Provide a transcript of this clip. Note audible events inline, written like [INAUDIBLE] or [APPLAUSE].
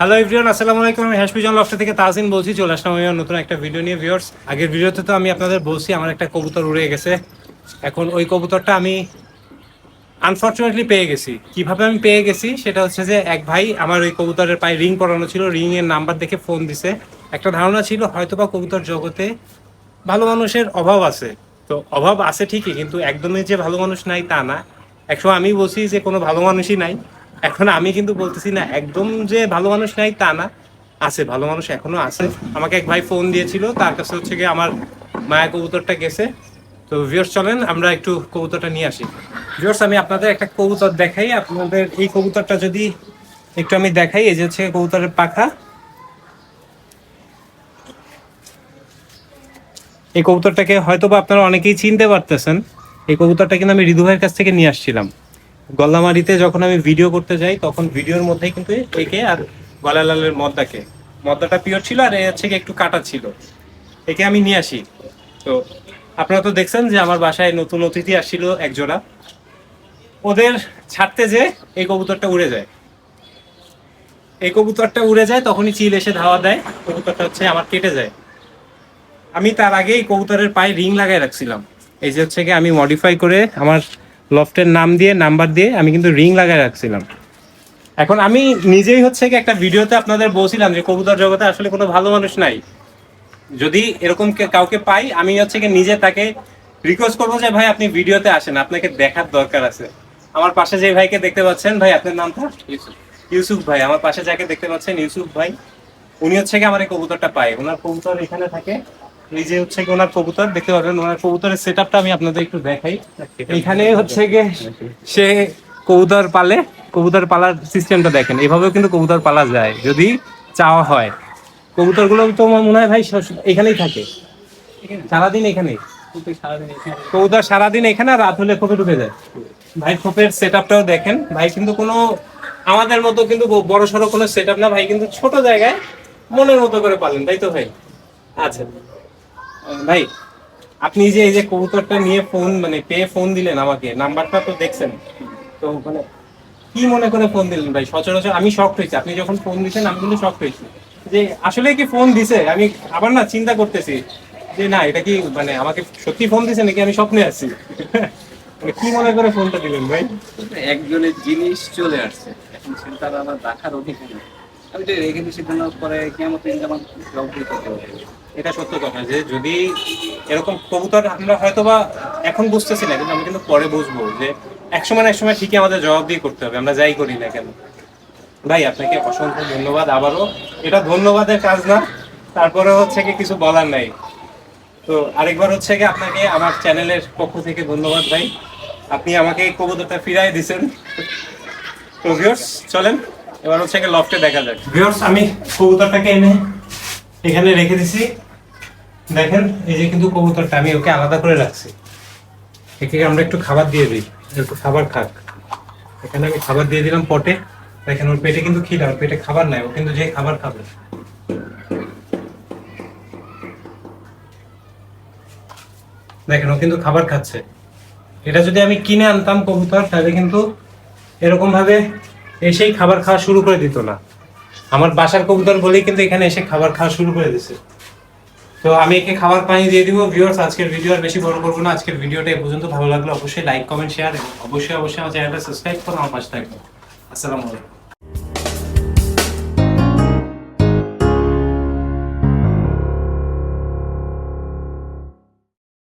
Hello everyone আসসালামু আলাইকুম। আমি হ্যাশপিজন লফট থেকে তাজিন বলছি। চলে আসলাম আমি নতুন একটা ভিডিও নিয়ে ভিউয়ার্স আগের ভিডিওতে তো আমি আপনাদের বলছি, আমার একটা কবুতর উড়ে গেছে। এখন ওই কবুতরটা আমি আনফর্চুনেটলি পেয়ে গেছি। কীভাবে আমি পেয়ে গেছি, সেটা হচ্ছে যে এক ভাই আমার ওই কবুতরের পায়ে রিং পরানো ছিল। রিং এর নাম্বার দেখে ফোন দিছে। একটা ধারণা ছিল, হয়তোবা কবুতর জগতে ভালো মানুষের অভাব আছে। তো অভাব আছে ঠিকই, কিন্তু একদমই যে ভালো মানুষ নাই তা না। একসময় আমি বলছি যে কোনো ভালো মানুষই নাই। এখন আমি কিন্তু বলতেছি না, একদম যে ভালো মানুষ নাই তা না। আছে, ভালো মানুষ এখনও আছে। আমাকে এক ভাই ফোন দিয়েছিল, তার কাছে হচ্ছে গিয়ে আমার মায়া কবুতরটা গেছে। তো ভিউয়ার্স চলেন, আমরা একটু কবুতরটা নিয়ে আসি। ভিউয়ার্স আমি আপনাদের একটা কবুতর দেখাই। আপনাদের এই কবুতরটা যদি একটু আমি দেখাই, এই যে হচ্ছে কবুতরের পাখা। এই কবুতরটাকে হয়তো বা আপনারা অনেকেই চিনতে পারতেছেন। এই কবুতরটা কিন্তু আমি ঋদু ভাইয়ের কাছ থেকে নিয়ে আসছিলাম। গল্লামারিতে যখন আমি ভিডিও করতে যাই, তখন ভিডিওর মধ্যেই কিন্তু একে আর গলালালের মদ্দাকে। মদ্দাটা পিওর ছিল আর এ হচ্ছে একটু কাটা ছিল। একে আমি নিয়ে আসি। তো আপনারা তো দেখছেন যে আমার বাসায় নতুন অতিথি আসছিল একজোড়া। ওদের ছাড়তে যে এই কবুতরটা উড়ে যায়। এই কবুতরটা উড়ে যায়, তখনই চিল এসে ধাওয়া দেয়, কবুতরটা হচ্ছে আমার কেটে যায়। আমি তার আগে এই কবুতরের পায়ে রিং লাগাই রাখছিলাম। এই যে হচ্ছে কি আমি মডিফাই করে আমার লফটের নাম দিয়ে নাম্বার দিয়ে আমি কিন্তু রিং লাগাই রাখছিলাম। এখন আমি নিজেই হচ্ছে কি একটা ভিডিওতে আপনাদের বলছিলাম যে কবুতর জগতে আসলে কোনো ভালো মানুষ নাই। যদি এরকম কে- কাউকে পাই আমি হচ্ছে কি নিজে তাকে রিকোয়েস্ট করব যে ভাই আপনি ভিডিওতে আসেন আপনাকে দেখার দরকার আছে। আমার পাশে যে ভাইকে দেখতে পাচ্ছেন ভাই আপনার নামটা? ইউসুফ ভাই আমার পাশে যাকে দেখতে পাচ্ছেন ইউসুফ ভাই। উনি হচ্ছে কি আমার এই কবুতরটা পায়। ওনার কবুতর এখানে থাকে। এই যে হচ্ছে কি ওনার কবুতর দেখতে পারবেন ওনার কবুতরের সেট আমি আপনাদের একটু দেখাই। এখানে হচ্ছে গিয়ে সে কবুতর পালে কবুতর পালার সিস্টেমটা দেখেন এভাবেও কিন্তু কবুতর পালা যায় যদি চাওয়া হয়। কবুতরগুলো তো মনে হয় ভাই এখানেই থাকে। সারাদিন এখানেই কবুতর সারাদিন এখানে রাত হলে খোপে ঢুকে যায়। ভাই খোপের সেট আপটাও দেখেন ভাই কিন্তু কোনো আমাদের মতো কিন্তু বড় সড়ো কোনো সেট না ভাই কিন্তু ছোট জায়গায় মনের মতো করে পালেন তাই তো ভাই? আচ্ছা। ভাই, আপনি যে এই যে কবুতরটা নিয়ে ফোন মানে পেয়ে ফোন দিলেন আমাকে, নাম্বারটা তো দেখছেন। তো মানে কি মনে করে ফোন দিলেন ভাই? সচরাচর আমি শক হয়েছি। আপনি যখন ফোন দিছেন আমি কিন্তু শক হয়েছি। যে আসলে কি ফোন দিছে? আমি আবার না চিন্তা করতেছি যে না, এটা কি মানে আমাকে সত্যি ফোন দিছে নাকি আমি স্বপ্নে আছি? [LAUGHS] মানে কি মনে করে ফোনটা দিলেন ভাই? একজনের জিনিস চলে আসছে। এখন সেটা আমার দেখার অধিকার আমি তো রেখে সিদ্ধান্ত পরে কেমন এটা সত্য কথা যে যদি এরকম কবুতর আমরা হয়তো বা এখন বুঝতেছি না, কিন্তু আমি কিন্তু পরে বুঝব যে এক সময় না এক সময় ঠিকই আমাদের জবাব দিয়ে করতে হবে, আমরা যাই করি না কেন। ভাই, আপনাকে অসংখ্য ধন্যবাদ আবারও। এটা ধন্যবাদের কাজ না, তারপরে হচ্ছে কি কিছু বলার নাই। তো আরেকবার হচ্ছে কি আপনাকে আমার চ্যানেলের পক্ষ থেকে ধন্যবাদ ভাই। আপনি আমাকে এই কবুতরটা ফিরাই দিছেন তো ভিউয়ার্স চলেন। এবার হচ্ছে লফটে দেখা যাক। ভিউয়ার্স আমি কবুতরটাকে এনে এখানে রেখে দিছি। দেখেন, এই যে কিন্তু কবুতরটা, আমি ওকে আলাদা করে রাখছি। একে আমরা একটু খাবার দিয়ে দিই। একটু খাবার খাক। এখানে আমি খাবার দিয়ে দিলাম পটে। দেখেন, ওর পেটে কিন্তু খিদা পেটে খাবার নাই, ও কিন্তু যে খাবার খাবে। দেখেন, ও কিন্তু খাবার খাচ্ছে। এটা যদি আমি কিনে আনতাম কবুতর, তাহলে কিন্তু এরকম ভাবে এসেই খাবার খাওয়া শুরু করে দিত না। আমার বাসার কবুতর বলেই কিন্তু এখানে এসে খাবার খাওয়া শুরু করে দিছে। তো আমি একে খাবার পানি দিয়ে দিব। ভিউয়ার্স আজকের ভিডিও আর বেশি বড় করব না। আজকের ভিডিওটা এ পর্যন্ত ভালো লাগল অবশ্যই লাইক কমেন্ট শেয়ার এবং অবশ্যই অবশ্যই আমার চ্যানেলটা সাবস্ক্রাইব করো। আমার পাশে থাকব আসসালামু আলাইকুম।